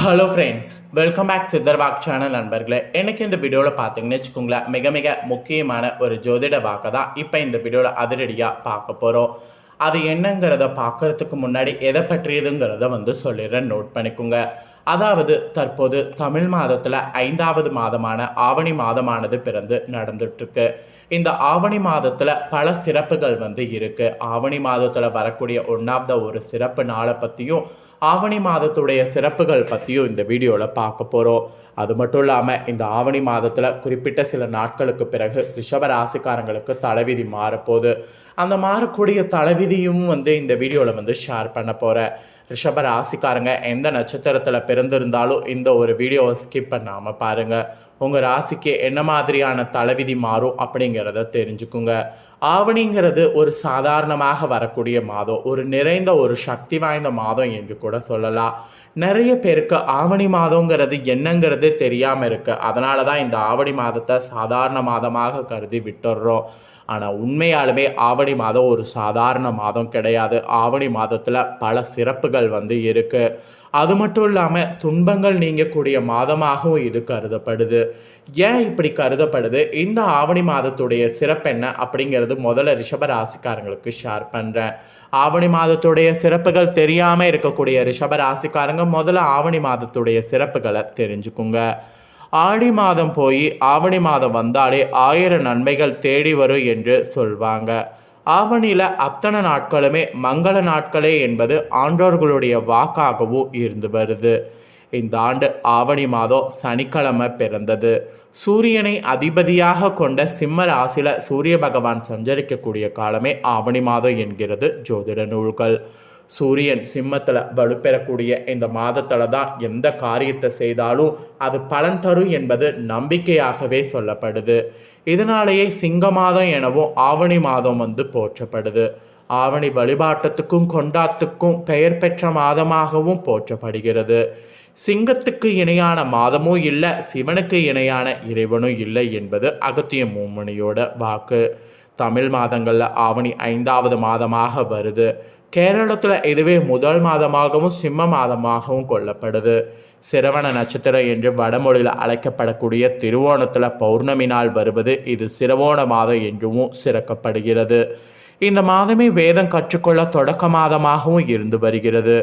Hello friends welcome back Sitharvak channel நண்பர்களே. எனக்கு இந்த வீடியோவில் பார்த்தீங்கன்னு வச்சுக்கோங்களேன் மிக மிக முக்கியமான ஒரு ஜோதிட வாக்கை தான் இப்போ இந்த வீடியோவில் அதிரடியாக பார்க்க போகிறோம் அது என்னங்கிறத பார்க்கறதுக்கு முன்னாடி எதை பற்றியதுங்கிறத வந்து சொல்லிடுறேன். நோட் பண்ணிக்கோங்க. அதாவது தற்போது தமிழ் மாதத்தில் ஐந்தாவது மாதமான ஆவணி மாதமானது பிறந்து நடந்துட்டுருக்கு. இந்த ஆவணி மாதத்தில் பல சிறப்புகள் வந்து இருக்குது ஆவணி மாதத்தில் வரக்கூடிய ஒன் ஆஃப் த ஒரு சிறப்பு நாளை பற்றியும் ஆவணி மாதத்துடைய சிறப்புகள் பற்றியும் இந்த வீடியோவில் பார்க்க போகிறோம் அது மட்டும் இல்லாமல் இந்த ஆவணி மாதத்தில் குறிப்பிட்ட சில நாட்களுக்கு பிறகு ரிஷப ராசிக்காரங்களுக்கு தலைவிதி மாறப்போகுது. அந்த மாறக்கூடிய தலைவிதியும் வந்து இந்த வீடியோவில் வந்து ஷேர் பண்ண போகிறேன் ரிஷப ராசிக்காரங்க எந்த நட்சத்திரத்தில் பிறந்திருந்தாலும் இந்த ஒரு வீடியோவை ஸ்கிப் பண்ணாமல் பாருங்கள் உங்கள் ராசிக்கு என்ன மாதிரியான தலைவிதி மாறும் அப்படிங்கிறத தெரிஞ்சுக்குங்க. ஆவணிங்கிறது ஒரு சாதாரணமாக வரக்கூடிய மாதம் ஒரு நிறைந்த ஒரு சக்தி வாய்ந்த மாதம் என்று கூட சொல்லலாம். நிறைய பேருக்கு ஆவணி மாதங்கிறது என்னங்கிறது தெரியாமல் இருக்கு. அதனால தான் இந்த ஆவணி மாதத்தை சாதாரண மாதமாக கருதி விட்டுடுறோம் ஆனால் உண்மையாலுமே ஆவணி மாதம் ஒரு சாதாரண மாதம் கிடையாது. ஆவணி மாதத்தில் பல சிறப்புகள் வந்து இருக்குது அது மட்டும் இல்லாமல் துன்பங்கள் நீங்கக்கூடிய மாதமாகவும் இது கருதப்படுது. ஏன் இப்படி கருதப்படுது? இந்த ஆவணி மாதத்துடைய சிறப்பு என்ன அப்படிங்கிறது முதல்ல ரிஷப ராசிக்காரங்களுக்கு ஷேர் பண்ணுறேன் ஆவணி மாதத்துடைய சிறப்புகள் தெரியாமல் இருக்கக்கூடிய ரிஷப ராசிக்காரங்க முதல்ல ஆவணி மாதத்துடைய சிறப்புகளை தெரிஞ்சுக்குங்க. ஆடி மாதம் போய் ஆவணி மாதம் வந்தாலே ஆயிரம் நன்மைகள் தேடி வரும் என்று சொல்வாங்க. ஆவணியில் அத்தனை நாட்களுமே மங்கள நாட்களே என்பது ஆண்டோர்களுடைய வாக்காகவும் இருந்து வருது. இந்த ஆண்டு ஆவணி மாதம் சனிக்கிழமை பிறந்தது. சூரியனை அதிபதியாக கொண்ட சிம்ம ராசியில் சூரிய பகவான் சஞ்சரிக்கக்கூடிய காலமே ஆவணி மாதம் என்கிறது ஜோதிட நூல்கள். சூரியன் சிம்மத்தில் வலுப்பெறக்கூடிய இந்த மாதத்தில் தான் எந்த காரியத்தை செய்தாலும் அது பலன் தரும் என்பது நம்பிக்கையாகவே சொல்லப்படுது. இதனாலேயே சிங்க மாதம் எனவும் ஆவணி மாதம் வந்து போற்றப்படுது. ஆவணி வழிபாட்டத்துக்கும் கொண்டாட்டத்துக்கும் பெயர் பெற்ற மாதமாகவும் போற்றப்படுகிறது. சிங்கத்துக்கு இணையான மாதமும் இல்லை சிவனுக்கு இணையான இறைவனும் இல்லை என்பது அகத்திய மூமணியோட வாக்கு. தமிழ் மாதங்களில் ஆவணி ஐந்தாவது மாதமாக வருது. கேரளத்தில் இதுவே முதல் மாதமாகவும் சிம்ம மாதமாகவும் கொள்ளப்படுது. சிரவண நட்சத்திரம் என்று வடமொழியில் அழைக்கப்படக்கூடிய திருவோணத்தில் பௌர்ணமி நாள் வருவது இது சிரவோண மாதம் என்றும் சிறக்கப்படுகிறது. இந்த மாதமே வேதம் கற்றுக்கொள்ள தொடக்க மாதமாகவும் இருந்து வருகிறது.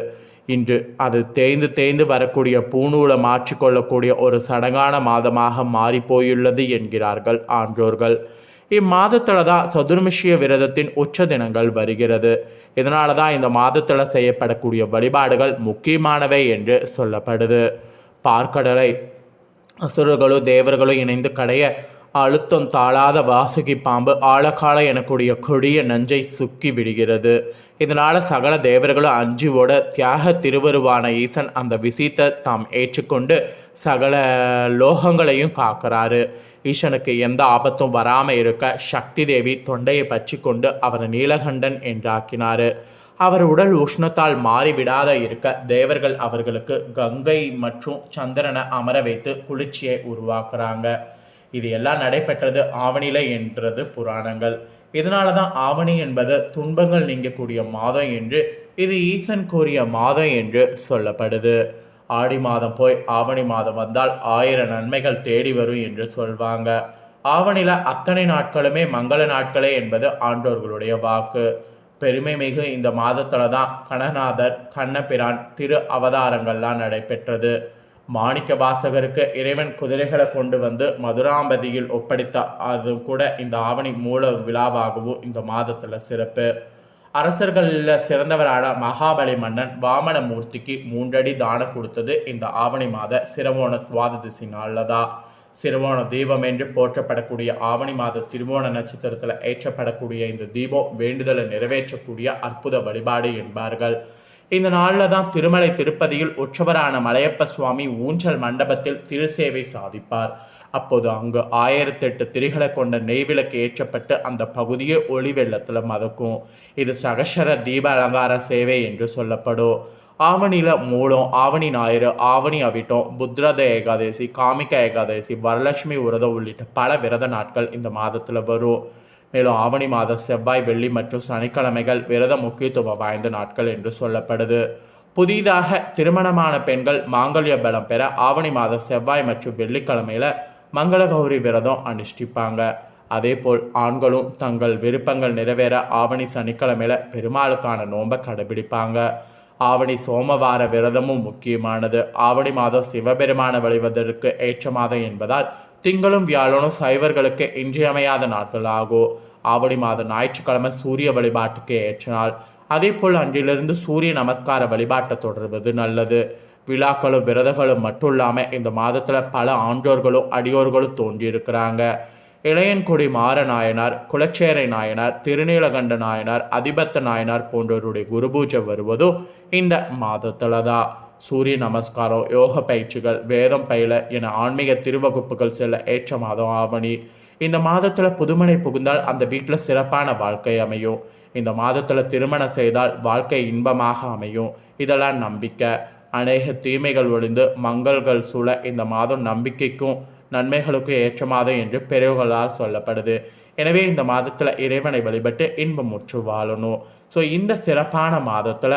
இன்று அது தேய்ந்து தேய்ந்து வரக்கூடிய பூநூலை மாற்றிக்கொள்ளக்கூடிய ஒரு சடங்கான மாதமாக மாறிப்போயுள்ளது என்கிறார்கள் ஆன்றோர்கள். இம்மாதத்தில் தான் சதுர்மிஷிய விரதத்தின் உச்ச தினங்கள் வருகிறது. இதனால தான் இந்த மாதத்தில் செய்யப்படக்கூடிய வழிபாடுகள் முக்கியமானவை என்று சொல்லப்படுது. பார்க்கடலை அசுரர்களும் தேவர்களும் இணைந்து கடைய அழுத்தம் தாழாத வாசுகி பாம்பு ஆழக்கால எனக்கூடிய கொடிய நஞ்சை சுக்கி விடுகிறது. இதனால் சகல தேவர்களும் அஞ்சுவோட தியாக திருவருவான ஈசன் அந்த விஷயத்தை தாம் ஏற்றுக்கொண்டு சகல லோகங்களையும் காக்கிறாரு. ஈசனுக்கு எந்த ஆபத்தும் வராமல் இருக்க சக்தி தேவி தொண்டையை பற்றி கொண்டு அவரை நீலகண்டன் என்றாக்கினார். அவர் உடல் உஷ்ணத்தால் மாறிவிடாத இருக்க தேவர்கள் அவர்களுக்கு கங்கை மற்றும் சந்திரனை அமர வைத்து குளிர்ச்சியை உருவாக்குறாங்க. இது எல்லாம் நடைபெற்றது ஆவணில என்றது புராணங்கள். இதனால தான் ஆவணி என்பது துன்பங்கள் நீங்கக்கூடிய மாதம் என்று இது ஈசன் கூறிய மாதம் என்று சொல்லப்படுது. ஆடி மாதம் போய் ஆவணி மாதம் வந்தால் ஆயிரம் நன்மைகள் தேடி வரும் என்று சொல்வாங்க. ஆவணில அத்தனை நாட்களுமே மங்கள நாட்களே என்பது ஆண்டோர்களுடைய வாக்கு. பெருமை மிகு இந்த மாதத்துல தான் கணநாதர் கண்ணபிரான் திரு அவதாரங்கள்லாம் நடைபெற்றது. மாணிக்க வாசகருக்கு இறைவன் குதிரைகளை கொண்டு வந்து மதுராம்பதியில் ஒப்படைத்த அது கூட இந்த ஆவணி மூல விழாவாகவும் இந்த மாதத்தில் சிறப்பு. அரசர்களில் சிறந்தவரான மகாபலி மன்னன் வாமனமூர்த்திக்கு மூன்றடி தானம் கொடுத்தது இந்த ஆவணி மாத சிரவோண துவாதசி நாளில் தான் சிறுவோண தீபம் என்று போற்றப்படக்கூடிய ஆவணி மாத திருவோண நட்சத்திரத்தில் ஏற்றப்படக்கூடிய இந்த தீபம் வேண்டுதலை நிறைவேற்றக்கூடிய அற்புத வழிபாடு என்பார்கள். இந்த நாளில் தான் திருமலை திருப்பதியில் உற்சவரான மலையப்ப சுவாமி ஊஞ்சல் மண்டபத்தில் திருசேவை சாதிப்பார். அப்போது அங்கு ஆயிரத்தெட்டு திரிகளை கொண்ட நெய்விளக்கு ஏற்றப்பட்டு அந்த பகுதியே ஒளி வெள்ளத்தில் மதக்கும். இது சகசர தீப அலங்கார சேவை என்று சொல்லப்படும். ஆவணியில் மூலம் ஆவணி ஞாயிறு ஆவணி அவிட்டம் புத்ரத ஏகாதசி காமிக்க ஏகாதசி வரலட்சுமி விரதம் உள்ளிட்ட பல விரத நாட்கள் இந்த மாதத்தில் வரும். மேலும் ஆவணி மாத செவ்வாய் வெள்ளி மற்றும் சனிக்கிழமைகள் விரத முக்கியத்துவம் வாய்ந்த நாட்கள் என்று சொல்லப்படுது. புதிதாக திருமணமான பெண்கள் மாங்கல்ய பலம் பெற ஆவணி மாத செவ்வாய் மற்றும் வெள்ளிக்கிழமையில் மங்களகௌரி விரதம் அனுஷ்டிப்பாங்க. அதேபோல் ஆண்களும் தங்கள் விருப்பங்கள் நிறைவேற ஆவணி சனிக்கிழமையில பெருமாளுக்கான நோன்பை கடைபிடிப்பாங்க. ஆவணி சோமவார விரதமும் முக்கியமானது. ஆவணி மாதம் சிவபெருமானை வழிவதற்கு ஏற்ற மாதம் என்பதால் திங்களும் வியாழனும் சைவர்களுக்கு இன்றியமையாத நாட்கள் ஆகும் ஆவணி மாதம் ஞாயிற்றுக்கிழமை சூரிய வழிபாட்டுக்கு ஏற்ற நாள். அதே போல் அன்றிலிருந்து சூரிய நமஸ்கார வழிபாட்டை தொடர்வது நல்லது. விழாக்களும் விரதங்களும் மட்டும் இல்லாமல் இந்த மாதத்தில் பல ஆண்டோர்களும் அடியோர்களும் தோன்றியிருக்கிறாங்க. இளையன்குடி மாற நாயனார் குலச்சேரை நாயனார் திருநீலகண்ட நாயனார் அதிபத்த நாயனார் போன்றவருடைய குருபூஜை வருவதும் இந்த மாதத்தில் தான் சூரிய நமஸ்காரம் யோக பயிற்சிகள் வேதம் பயில என ஆன்மீக திருவகுப்புகள் செல்ல ஏற்ற மாதம் ஆவணி. இந்த மாதத்தில் புதுமனை புகுந்தால் அந்த வீட்டில் சிறப்பான வாழ்க்கை அமையும். இந்த மாதத்தில் திருமணம் செய்தால் வாழ்க்கை இன்பமாக அமையும். இதெல்லாம் நம்பிக்கை. அநேக தீமைகள் ஒழிந்து மங்கள்கள் சூழ இந்த மாதம் நம்பிக்கைக்கும் நன்மைகளுக்கும் ஏற்ற மாதம் என்று பெரியவர்களால் சொல்லப்படுது. எனவே இந்த மாதத்தில் இறைவனை வழிபட்டு இன்பமுற்று வாழணும். ஸோ இந்த சிறப்பான மாதத்தில்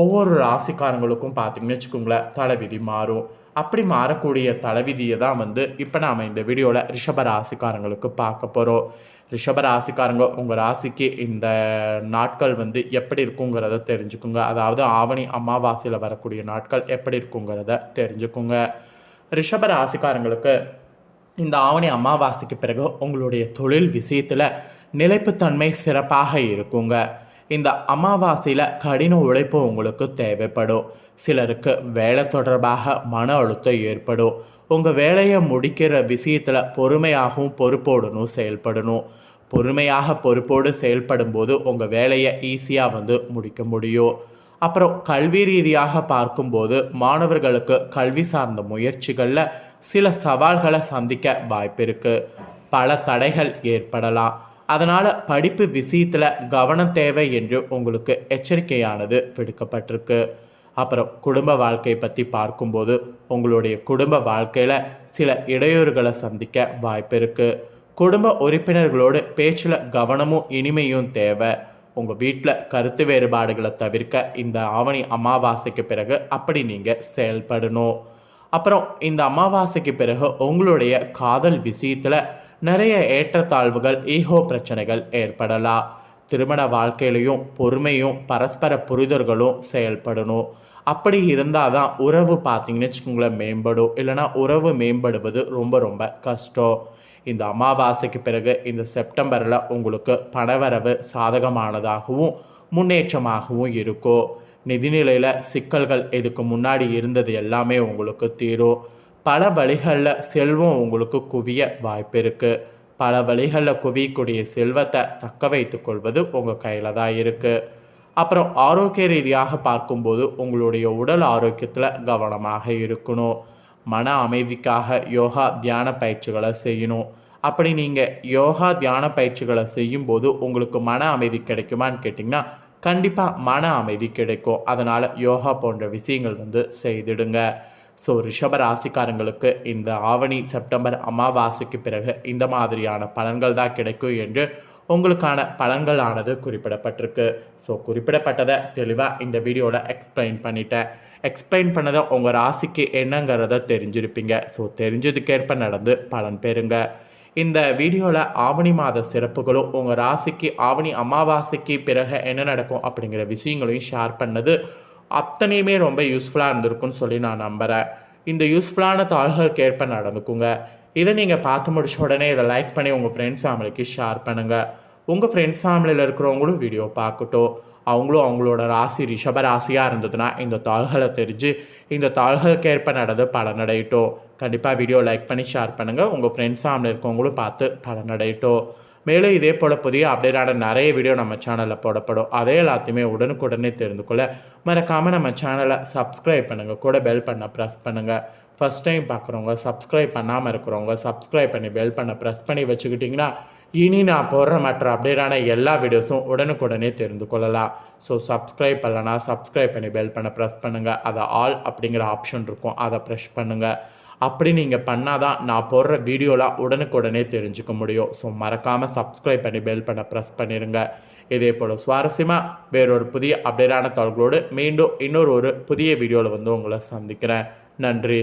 ஒவ்வொரு ராசிக்காரங்களுக்கும் பார்த்தீங்கன்னு வச்சுக்கோங்களேன் தலைவிதி மாறும். அப்படி மாறக்கூடிய தலைவிதியை தான் வந்து இப்போ நாம் இந்த வீடியோவில் ரிஷப ராசிக்காரங்களுக்கு பார்க்க போகிறோம் ரிஷப ராசிக்காரங்க உங்கள் ராசிக்கு இந்த நாட்கள் வந்து எப்படி இருக்குங்கிறத தெரிஞ்சுக்குங்க. அதாவது ஆவணி அமாவாசையில் வரக்கூடிய நாட்கள் எப்படி இருக்குங்கிறத தெரிஞ்சுக்குங்க. ரிஷப ராசிக்காரங்களுக்கு இந்த ஆவணி அமாவாசைக்கு பிறகு உங்களுடைய தொழில் விஷயத்தில் நிலைப்புத்தன்மை சிறப்பாக இருக்குங்க. இந்த அமாவாசையில் கடின உழைப்பு உங்களுக்கு தேவைப்படும். சிலருக்கு வேலை தொடர்பாக மன அழுத்தம் ஏற்படும். உங்கள் வேலையை முடிக்கிற விஷயத்தில் பொறுமையாகவும் பொறுப்போடணும் செயல்படணும். பொறுமையாக பொறுப்போடு செயல்படும் போது உங்கள் வேலையை ஈஸியாக வந்து முடிக்க முடியும். அப்புறம் கல்வி ரீதியாக பார்க்கும்போது மாணவர்களுக்கு கல்வி சார்ந்த முயற்சிகளில் சில சவால்களை சந்திக்க வாய்ப்பு இருக்குது பல தடைகள் ஏற்படலாம். அதனால் படிப்பு விஷயத்தில் கவனம் தேவை என்று உங்களுக்கு எச்சரிக்கையானது விடுக்கப்பட்டிருக்கு. அப்புறம் குடும்ப வாழ்க்கையை பற்றி பார்க்கும்போது உங்களுடைய குடும்ப வாழ்க்கையில் சில இடையூறுகளை சந்திக்க வாய்ப்பு இருக்குது குடும்ப உறுப்பினர்களோடு பேச்சில் கவனமும் இனிமையும் தேவை. உங்கள் வீட்டில் கருத்து வேறுபாடுகளை தவிர்க்க இந்த ஆவணி அமாவாசைக்கு பிறகு அப்படி நீங்கள் செயல்படணும். அப்புறம் இந்த அமாவாசைக்கு பிறகு உங்களுடைய காதல் விஷயத்தில் நிறைய ஏற்றத்தாழ்வுகள் ஈகோ பிரச்சனைகள் ஏற்படலாம். திருமண வாழ்க்கையிலையும் பொறுமையும் பரஸ்பர புரிதல்களும் செயல்படணும். அப்படி இருந்தால் தான் உறவு பார்த்திங்கன்னு வச்சுக்கோங்களேன் மேம்படும். இல்லைனா உறவு மேம்படுவது ரொம்ப ரொம்ப கஷ்டம். இந்த அமாவாசைக்கு பிறகு இந்த செப்டம்பரில் உங்களுக்கு பணவரவு சாதகமானதாகவும் முன்னேற்றமாகவும் இருக்கும். நிதிநிலையில் சிக்கல்கள் இதுக்கு முன்னாடி இருந்தது எல்லாமே உங்களுக்கு தீரும். பல வழிகளில் செல்வம் உங்களுக்கு குவிய வாய்ப்பு இருக்குது பல வழிகளில் குவியக்கூடிய செல்வத்தை தக்க வைத்து கொள்வது உங்கள் கையில் தான் இருக்குது அப்புறம் ஆரோக்கிய ரீதியாக பார்க்கும்போது உங்களுடைய உடல் ஆரோக்கியத்தில் கவனமாக இருக்கணும். மன அமைதிக்காக யோகா தியான பயிற்சிகளை செய்யணும். அப்படி நீங்கள் யோகா தியான பயிற்சிகளை செய்யும்போது உங்களுக்கு மன அமைதி கிடைக்குமான்னு கேட்டிங்கன்னா கண்டிப்பாக மன அமைதி கிடைக்கும். அதனால் யோகா போன்ற விஷயங்கள் வந்து செய்திடுங்க. ஸோ ரிஷப ராசிக்காரங்களுக்கு இந்த ஆவணி செப்டம்பர் அமாவாசைக்கு பிறகு இந்த மாதிரியான பலன்கள் தான் கிடைக்கும் என்று உங்களுக்கான பலன்களானது குறிப்பிடப்பட்டிருக்கு. ஸோ குறிப்பிடப்பட்டதை தெளிவாக இந்த வீடியோவில் எக்ஸ்பிளைன் பண்ணிட்டேன். எக்ஸ்பிளைன் பண்ணதை உங்கள் ராசிக்கு என்னங்கிறத தெரிஞ்சிருப்பீங்க. ஸோ தெரிஞ்சதுக்கேற்ப நடந்து பலன் பெறுங்க. இந்த வீடியோவில் ஆவணி மாத சிறப்புகளும் உங்கள் ராசிக்கு ஆவணி அமாவாசைக்கு பிறகு என்ன நடக்கும் அப்படிங்கிற விஷயங்களையும் ஷேர் பண்ணது அத்தனையுமே ரொம்ப யூஸ்ஃபுல்லாக இருந்திருக்குன்னு சொல்லி நான் நம்புகிறேன் இந்த யூஸ்ஃபுல்லான தாள்களுக்கு ஏற்ப நடந்துக்குங்க. இதை நீங்கள் பார்த்து முடிச்ச உடனே இதை லைக் பண்ணி உங்கள் ஃப்ரெண்ட்ஸ் ஃபேமிலிக்கு ஷேர் பண்ணுங்கள் உங்கள் ஃப்ரெண்ட்ஸ் ஃபேமிலியில் இருக்கிறவங்களும் வீடியோ பார்க்கட்டும். அவங்களும் அவங்களோட ராசி ரிஷப ராசியாக இருந்ததுன்னா இந்த தாள்களை தெரிஞ்சு இந்த தாள்களுக்கு ஏற்ப நடந்து பலனடையட்டும். கண்டிப்பாக வீடியோ லைக் பண்ணி ஷேர் பண்ணுங்கள் உங்கள் ஃப்ரெண்ட்ஸ் ஃபேமிலி இருக்கவங்களும் பார்த்து பலனடையட்டும். மேலும் இதே போல் புதிய அப்டேட்டான நிறைய வீடியோ நம்ம சேனலில் போடப்படும். அதே எல்லாத்தையுமே உடனுக்குடனே தெரிந்து கொள்ள மறக்காமல் நம்ம சேனலை சப்ஸ்கிரைப் பண்ணுங்கள் கூட பெல் பண்ண ப்ரெஸ் பண்ணுங்கள் ஃபஸ்ட் டைம் பார்க்குறவங்க சப்ஸ்கிரைப் பண்ணாமல் இருக்கிறவங்க சப்ஸ்கிரைப் பண்ணி பெல் பண்ண ப்ரெஸ் பண்ணி வச்சுக்கிட்டிங்கன்னா இனி நான் போடுற மற்ற அப்டேட்டான எல்லா வீடியோஸும் உடனுக்குடனே தெரிந்து கொள்ளலாம். ஸோ சப்ஸ்கிரைப் பண்ணலன்னா சப்ஸ்கிரைப் பண்ணி பெல் பண்ண ப்ரெஸ் பண்ணுங்கள் அதை ஆல் அப்படிங்கிற ஆப்ஷன் இருக்கும். அதை ப்ரெஷ் பண்ணுங்கள் அப்படி நீங்கள் பண்ணால் தான் நான் போடுற வீடியோலாம் உடனுக்குடனே தெரிஞ்சுக்க முடியும். ஸோ மறக்காமல் சப்ஸ்கிரைப் பண்ணி பெல் பண்ண ப்ரெஸ் பண்ணிடுங்க. இதே போல் சுவாரஸ்யமாக வேறொரு புதிய அப்டேட்டான தகவல்களோடு மீண்டும் இன்னொரு ஒரு புதிய வீடியோவில் வந்து உங்களை சந்திக்கிறேன். நன்றி.